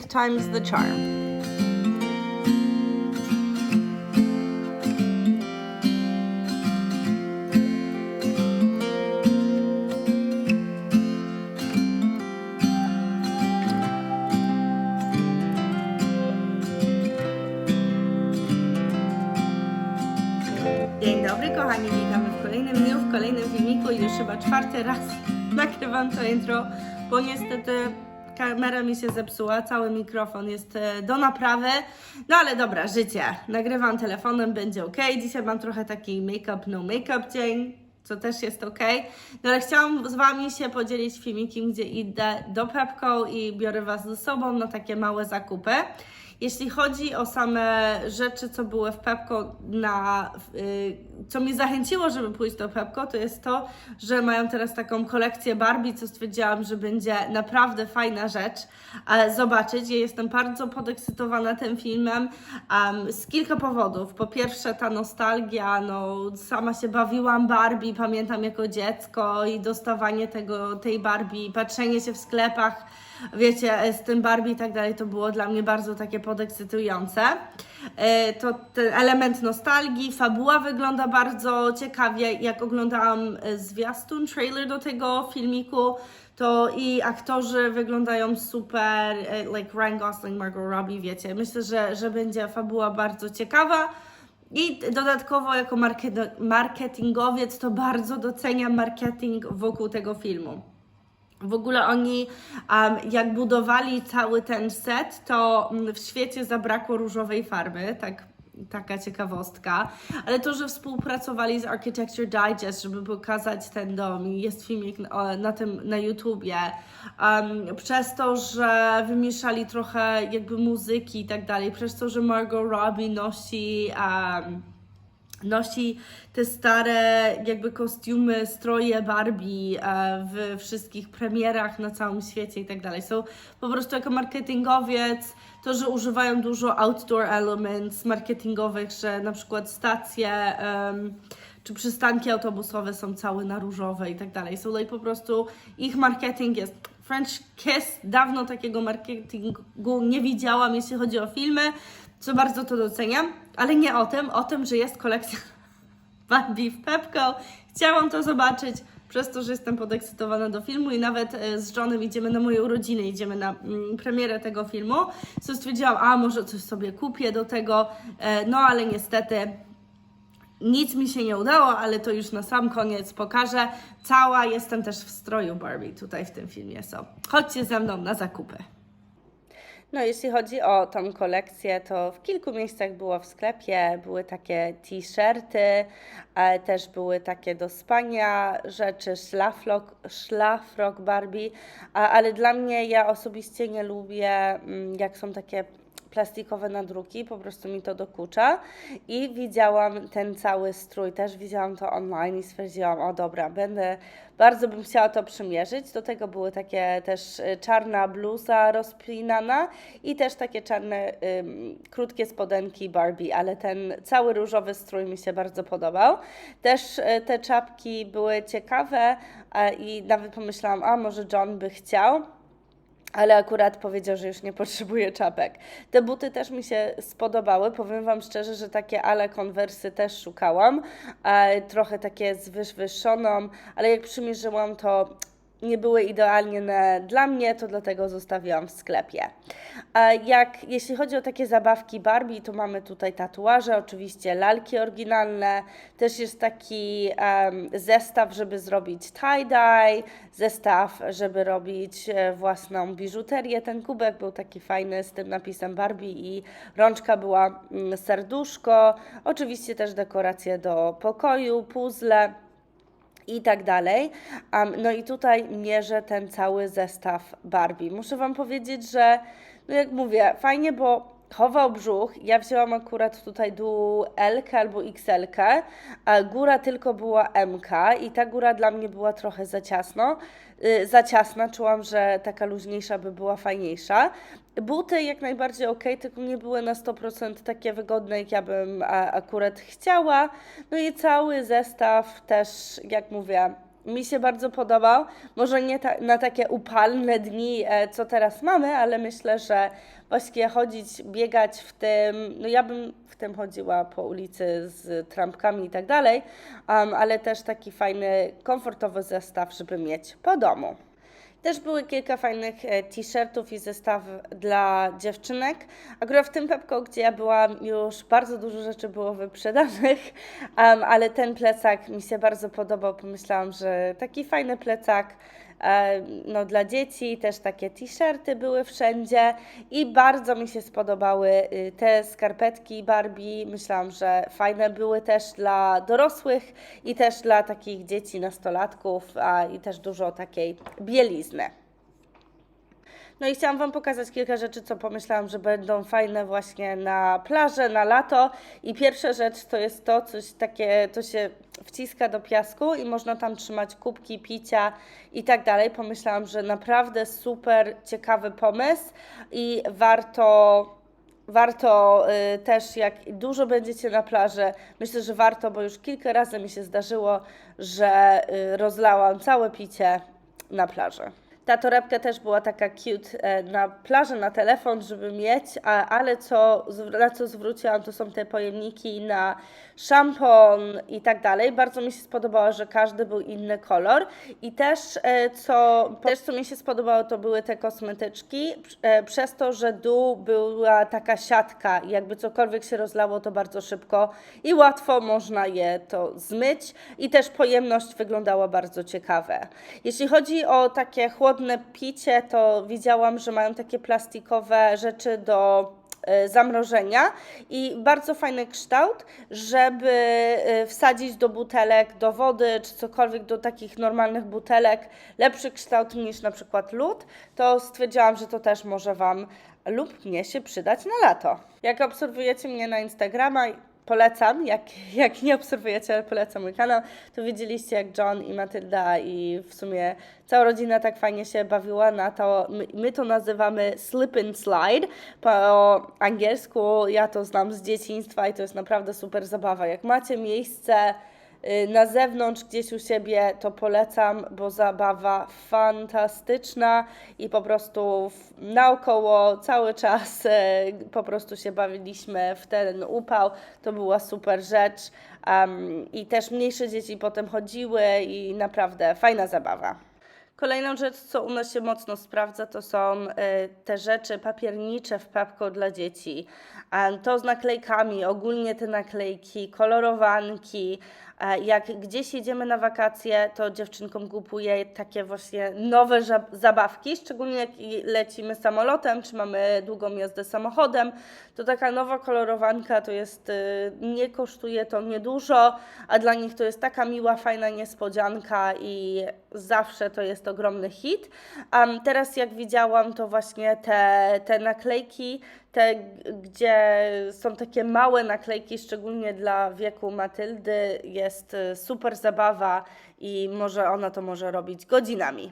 times the charm. Dzień dobry kochani, witamy w kolejnym w kolejnym filmiku i już chyba czwarty raz nagrywam to intro, bo niestety kamera mi się zepsuła, cały mikrofon jest e, do naprawy, no ale dobra, życie, nagrywam telefonem, będzie ok, dzisiaj mam trochę taki make-up, no make-up dzień, co też jest ok, no ale chciałam z Wami się podzielić filmikiem, gdzie idę do Pepco i biorę Was ze sobą na takie małe zakupy. Jeśli chodzi o same rzeczy, co były w Pepco, na, y, co mnie zachęciło, żeby pójść do Pepco, to jest to, że mają teraz taką kolekcję Barbie, co stwierdziłam, że będzie naprawdę fajna rzecz zobaczyć. Ja jestem bardzo podekscytowana tym filmem em, z kilka powodów. Po pierwsze, ta nostalgia, no sama się bawiłam Barbie, pamiętam jako dziecko i dostawanie tego, tej Barbie, patrzenie się w sklepach wiecie, z tym Barbie i tak dalej, to było dla mnie bardzo takie podekscytujące. E, To ten element nostalgii, fabuła wygląda bardzo ciekawie. Jak oglądałam e, zwiastun, trailer do tego filmiku, to i aktorzy wyglądają super, e, like Ryan Gosling, Margot Robbie, wiecie. Myślę, że, że będzie fabuła bardzo ciekawa. I dodatkowo jako market- marketingowiec to bardzo doceniam marketing wokół tego filmu. W ogóle oni, um, jak budowali cały ten set, to mm, w świecie zabrakło różowej farby, tak, taka ciekawostka. Ale to, że współpracowali z Architecture Digest, żeby pokazać ten dom, jest filmik na tym na YouTubie, um, przez to, że wymieszali trochę jakby muzyki i tak dalej, przez to, że Margot Robbie nosi. Um, nosi te stare jakby kostiumy, stroje Barbie e, w wszystkich premierach na całym świecie i tak dalej. Są po prostu jako marketingowiec, to, że używają dużo outdoor elements marketingowych, że na przykład stacje em, czy przystanki autobusowe są całe na różowe i tak dalej. Like po prostu ich marketing jest French Kiss. Dawno takiego marketingu nie widziałam, jeśli chodzi o filmy, co bardzo to doceniam, ale nie o tym, o tym, że jest kolekcja Barbie w Pepco. Chciałam to zobaczyć, przez to, że jestem podekscytowana do filmu i nawet e, z Johnem idziemy na moje urodziny, idziemy na mm, premierę tego filmu. So stwierdziłam, a może coś sobie kupię do tego, e, no ale niestety nic mi się nie udało, ale to już na sam koniec pokażę. Cała jestem też w stroju Barbie tutaj w tym filmie, so chodźcie ze mną na zakupy. No, jeśli chodzi o tą kolekcję, to w kilku miejscach było w sklepie. Były takie t-shirty, ale też były takie do spania rzeczy, szlafrok, szlafrok Barbie, ale dla mnie, ja osobiście nie lubię, mm, jak są takie plastikowe nadruki, po prostu mi to dokucza. I widziałam ten cały strój, też widziałam to online i stwierdziłam, o dobra, będę, bardzo bym chciała to przymierzyć. Do tego były takie też y, czarna bluza rozpinana i też takie czarne, ym, krótkie spodenki Barbie, ale ten cały różowy strój mi się bardzo podobał. Też y, te czapki były ciekawe i nawet pomyślałam, a może John by chciał ale akurat powiedział, że już nie potrzebuje czapek. Te buty też mi się spodobały. Powiem Wam szczerze, że takie ale konwersy też szukałam. E, trochę takie z wyższoną, ale jak przymierzyłam, to nie były idealnie na, dla mnie, to dlatego zostawiłam w sklepie. Jak, jeśli chodzi o takie zabawki Barbie, to mamy tutaj tatuaże, oczywiście lalki oryginalne, też jest taki em, zestaw, żeby zrobić tie-dye, zestaw, żeby robić e, własną biżuterię. Ten kubek był taki fajny z tym napisem Barbie i rączka była mm, serduszko, oczywiście też dekoracje do pokoju, puzzle i tak dalej. Um, no i tutaj mierzę ten cały zestaw Barbie. Muszę Wam powiedzieć, że, no jak mówię, fajnie, bo chował brzuch. Ja wzięłam akurat tutaj dół L albo XL, a góra tylko była MK i ta góra dla mnie była trochę za ciasno, yy, za ciasna. Czułam, że taka luźniejsza by była fajniejsza. Buty jak najbardziej ok, tylko nie były na 100% takie wygodne, jak ja bym akurat chciała. No i cały zestaw też, jak mówię, mi się bardzo podobał. Może nie ta, na takie upalne dni, e, co teraz mamy, ale myślę, że właśnie chodzić, biegać w tym, no ja bym w tym chodziła po ulicy z trampkami i tak dalej, um, ale też taki fajny, komfortowy zestaw, żeby mieć po domu. Też były kilka fajnych e, t-shirtów i zestaw dla dziewczynek. Akurat w tym Pepko, gdzie ja byłam, już bardzo dużo rzeczy było wyprzedanych, um, ale ten plecak mi się bardzo podobał. Pomyślałam, że taki fajny plecak no, dla dzieci, też takie t-shirty były wszędzie i bardzo mi się spodobały y, te skarpetki Barbie. Myślałam, że fajne były też dla dorosłych i też dla takich dzieci, nastolatków, a i też dużo takiej bielizny. No i chciałam Wam pokazać kilka rzeczy, co pomyślałam, że będą fajne właśnie na plażę, na lato. I pierwsza rzecz to jest to, coś takie, to się wciska do piasku i można tam trzymać kubki, picia i tak dalej. Pomyślałam, że naprawdę super ciekawy pomysł i warto Warto y, też, jak dużo będziecie na plaży, myślę, że warto, bo już kilka razy mi się zdarzyło, że y, rozlałam całe picie na plaży. Ta torebka też była taka cute e, na plaży, na telefon, żeby mieć, ale co, na co zwróciłam, to są te pojemniki na szampon i tak dalej. Bardzo mi się spodobało, że każdy był inny kolor i też e, co, też co mi się spodobało, to były te kosmetyczki, e, przez to, że dół była taka siatka jakby cokolwiek się rozlało, to bardzo szybko i łatwo można je to zmyć i też pojemność wyglądała bardzo ciekawe. Jeśli chodzi o takie chłodne picie, to widziałam, że mają takie plastikowe rzeczy do e, zamrożenia i bardzo fajny kształt, żeby e, wsadzić do butelek, do wody czy cokolwiek do takich normalnych butelek, lepszy kształt niż na przykład lód, to stwierdziłam, że to też może Wam lub mnie się przydać na lato. Jak obserwujecie mnie na Instagrama, polecam, jak, jak nie obserwujecie, ale polecam mój kanał, to widzieliście jak John i Matylda i w sumie cała rodzina tak fajnie się bawiła na to, my, my to nazywamy slip and slide po angielsku, ja to znam z dzieciństwa i to jest naprawdę super zabawa. Jak macie miejsce na zewnątrz, gdzieś u siebie, to polecam, bo zabawa fantastyczna i po prostu naokoło cały czas e, po prostu się bawiliśmy w ten upał. To była super rzecz. Um, I też mniejsze dzieci potem chodziły i naprawdę fajna zabawa. Kolejną rzecz, co u nas się mocno sprawdza, to są y, te rzeczy papiernicze w papko dla dzieci. To z naklejkami, ogólnie te naklejki, kolorowanki. E, Jak gdzieś jedziemy na wakacje, to dziewczynkom kupuję takie właśnie nowe zabawki, szczególnie jak lecimy samolotem, czy mamy długą jazdę samochodem, to taka nowa kolorowanka to jest, y, nie kosztuje to niedużo, a dla nich to jest taka miła, fajna niespodzianka i zawsze to jest ogromny hit. Teraz jak widziałam, to właśnie te, te naklejki, te, gdzie są takie małe naklejki, szczególnie dla wieku Matyldy, jest y, super zabawa i może ona to może robić godzinami.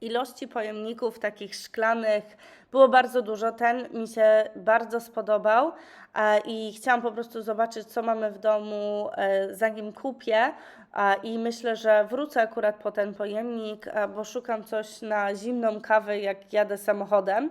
Ilości pojemników takich szklanych było bardzo dużo. Ten mi się bardzo spodobał e, i chciałam po prostu zobaczyć, co mamy w domu, e, zanim kupię. I myślę, że wrócę akurat po ten pojemnik, e, bo szukam coś na zimną kawę, jak jadę samochodem.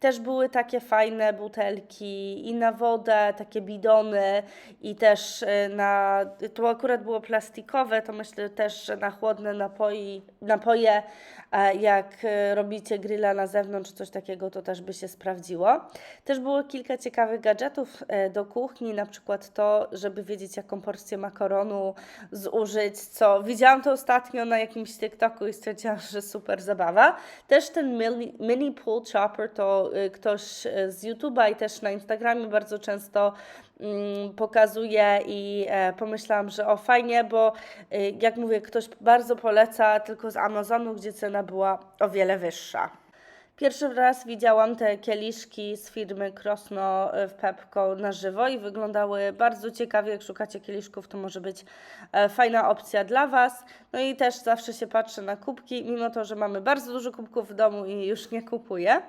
Też były takie fajne butelki i na wodę, takie bidony i też e, na, to akurat było plastikowe, to myślę też, że na chłodne napoi, napoje, jak e, robicie grilla na zewnątrz, coś takiego, to też by się sprawdziło. Też było kilka ciekawych gadżetów e, do kuchni, na przykład to, żeby wiedzieć, jaką porcję makaronu zużyć, co widziałam to ostatnio na jakimś TikToku i stwierdziłam, że super zabawa. Też ten mini, mini pull chopper to y, ktoś y, z YouTube'a i też na Instagramie bardzo często mm, pokazuje i e, pomyślałam, że o fajnie, bo y, jak mówię, ktoś bardzo poleca tylko z Amazonu, gdzie cena była o wiele wyższa. Pierwszy raz widziałam te kieliszki z firmy Krosno w Pepco na żywo i wyglądały bardzo ciekawie. Jak szukacie kieliszków, to może być e, fajna opcja dla Was. No i też zawsze się patrzę na kubki, mimo to, że mamy bardzo dużo kubków w domu i już nie kupuję.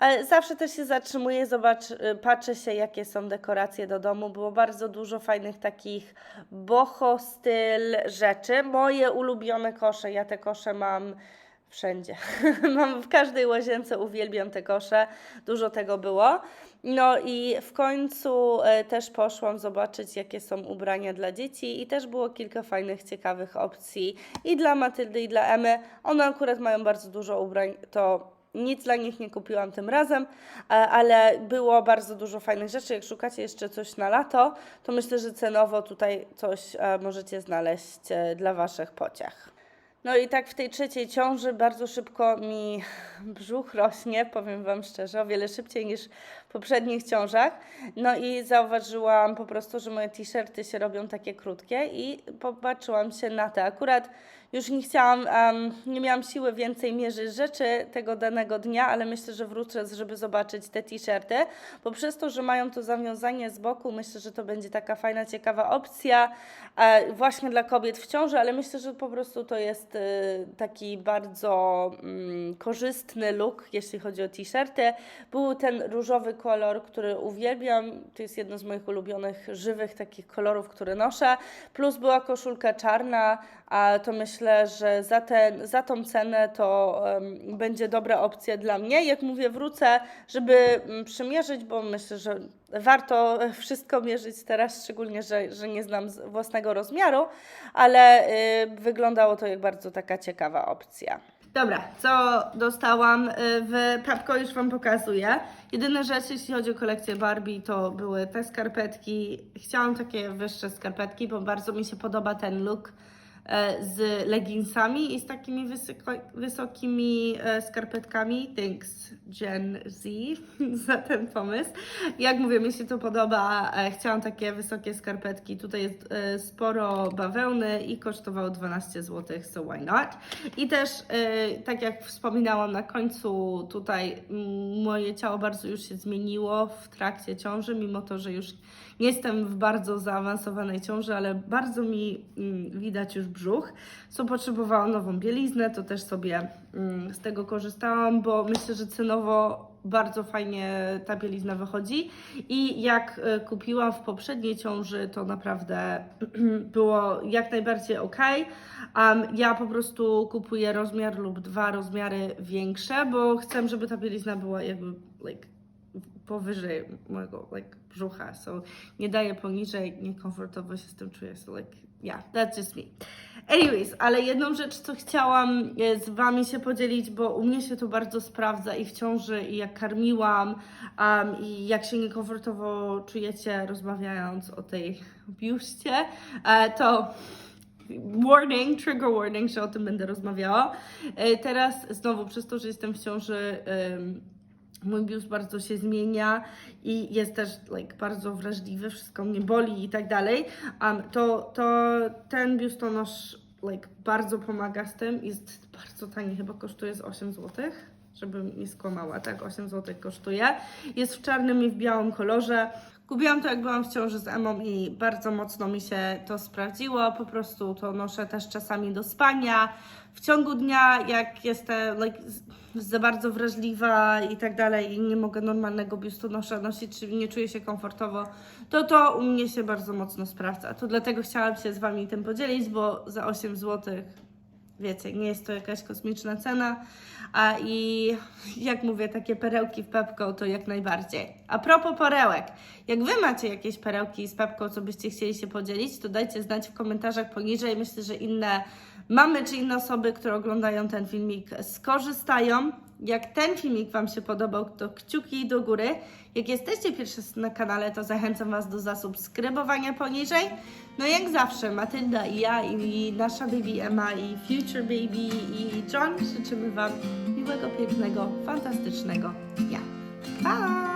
E, Zawsze też się zatrzymuję, zobacz, e, patrzę się, jakie są dekoracje do domu. Było bardzo dużo fajnych takich boho styl rzeczy. Moje ulubione kosze, ja te kosze mam wszędzie. Mam w każdej łazience, uwielbiam te kosze, dużo tego było. No i w końcu e, też poszłam zobaczyć, jakie są ubrania dla dzieci i też było kilka fajnych, ciekawych opcji i dla Matyldy, i dla Emy. One akurat mają bardzo dużo ubrań, to nic dla nich nie kupiłam tym razem, e, ale było bardzo dużo fajnych rzeczy. Jak szukacie jeszcze coś na lato, to myślę, że cenowo tutaj coś e, możecie znaleźć dla Waszych pociech. No i tak w tej trzeciej ciąży bardzo szybko mi brzuch rośnie, powiem Wam szczerze, o wiele szybciej niż w poprzednich ciążach. No i zauważyłam po prostu, że moje t-shirty się robią takie krótkie i popatrzyłam się na te. Akurat już nie chciałam, em, nie miałam siły więcej mierzyć rzeczy tego danego dnia, ale myślę, że wrócę, żeby zobaczyć te t-shirty, bo przez to, że mają to zawiązanie z boku, myślę, że to będzie taka fajna, ciekawa opcja e, właśnie dla kobiet w ciąży, ale myślę, że po prostu to jest e, taki bardzo mm, korzystny look, jeśli chodzi o t-shirty. Był ten różowy kolor, który uwielbiam, to jest jedno z moich ulubionych żywych takich kolorów, które noszę, plus była koszulka czarna, a to myślę, że za, ten, za tą cenę to em, będzie dobra opcja dla mnie. Jak mówię, wrócę, żeby mm, przymierzyć, bo myślę, że warto wszystko mierzyć teraz, szczególnie, że, że nie znam własnego rozmiaru, ale y, wyglądało to jak bardzo taka ciekawa opcja. Dobra, co dostałam y, w Pepco już Wam pokazuję. Jedyna rzecz, jeśli chodzi o kolekcję Barbie, to były te skarpetki. Chciałam takie wyższe skarpetki, bo bardzo mi się podoba ten look z leginsami i z takimi wysokimi e, skarpetkami. Thanks Gen Z za ten pomysł. Jak mówię, mi się to podoba. E, Chciałam takie wysokie skarpetki. Tutaj jest e, sporo bawełny i kosztowało 12 zł, so why not? I też, e, tak jak wspominałam na końcu, tutaj mm, moje ciało bardzo już się zmieniło w trakcie ciąży, mimo to, że już nie jestem w bardzo zaawansowanej ciąży, ale bardzo mi mm, widać już brzuch. Co potrzebowałam nową bieliznę, to też sobie mm, z tego korzystałam, bo myślę, że cenowo bardzo fajnie ta bielizna wychodzi. I jak e, kupiłam w poprzedniej ciąży, to naprawdę było jak najbardziej ok. Um, ja po prostu kupuję rozmiar lub dwa rozmiary większe, bo chcę, żeby ta bielizna była jakby like, powyżej mojego like, brzucha. So nie daję poniżej, niekomfortowo się z tym czuję. So like, yeah, that's just me. Anyways, ale jedną rzecz, co chciałam e, z Wami się podzielić, bo u mnie się to bardzo sprawdza i w ciąży, i jak karmiłam, um, i jak się niekomfortowo czujecie rozmawiając o tej biuście, e, to warning, trigger warning, że o tym będę rozmawiała. E, Teraz znowu przez to, że jestem w ciąży, mój biust bardzo się zmienia i jest też like, bardzo wrażliwy, wszystko mnie boli i tak dalej, um, to, to ten biustonosz like, bardzo pomaga z tym. Jest bardzo tani, chyba kosztuje z 8 zł. Żebym nie skłamała, tak, 8 zł kosztuje. Jest w czarnym i w białym kolorze. Kupiłam to jak byłam w ciąży z Emą i bardzo mocno mi się to sprawdziło. Po prostu to noszę też czasami do spania. W ciągu dnia, jak jestem like, za bardzo wrażliwa i tak dalej i nie mogę normalnego biustonosza nosić, czyli nie czuję się komfortowo, to to u mnie się bardzo mocno sprawdza. To dlatego chciałam się z Wami tym podzielić, bo za 8 zł wiecie, nie jest to jakaś kosmiczna cena. A i jak mówię, takie perełki w Pepco to jak najbardziej. A propos perełek, jak wy macie jakieś perełki z Pepco, co byście chcieli się podzielić, to dajcie znać w komentarzach poniżej. Myślę, że inne mamy czy inne osoby, które oglądają ten filmik, skorzystają. Jak ten filmik Wam się podobał, to kciuki do góry. Jak jesteście pierwszy na kanale, to zachęcam Was do zasubskrybowania poniżej. No jak zawsze, Matylda i ja i nasza baby Emma i future baby i John życzymy Wam miłego, pięknego, fantastycznego dnia. Pa!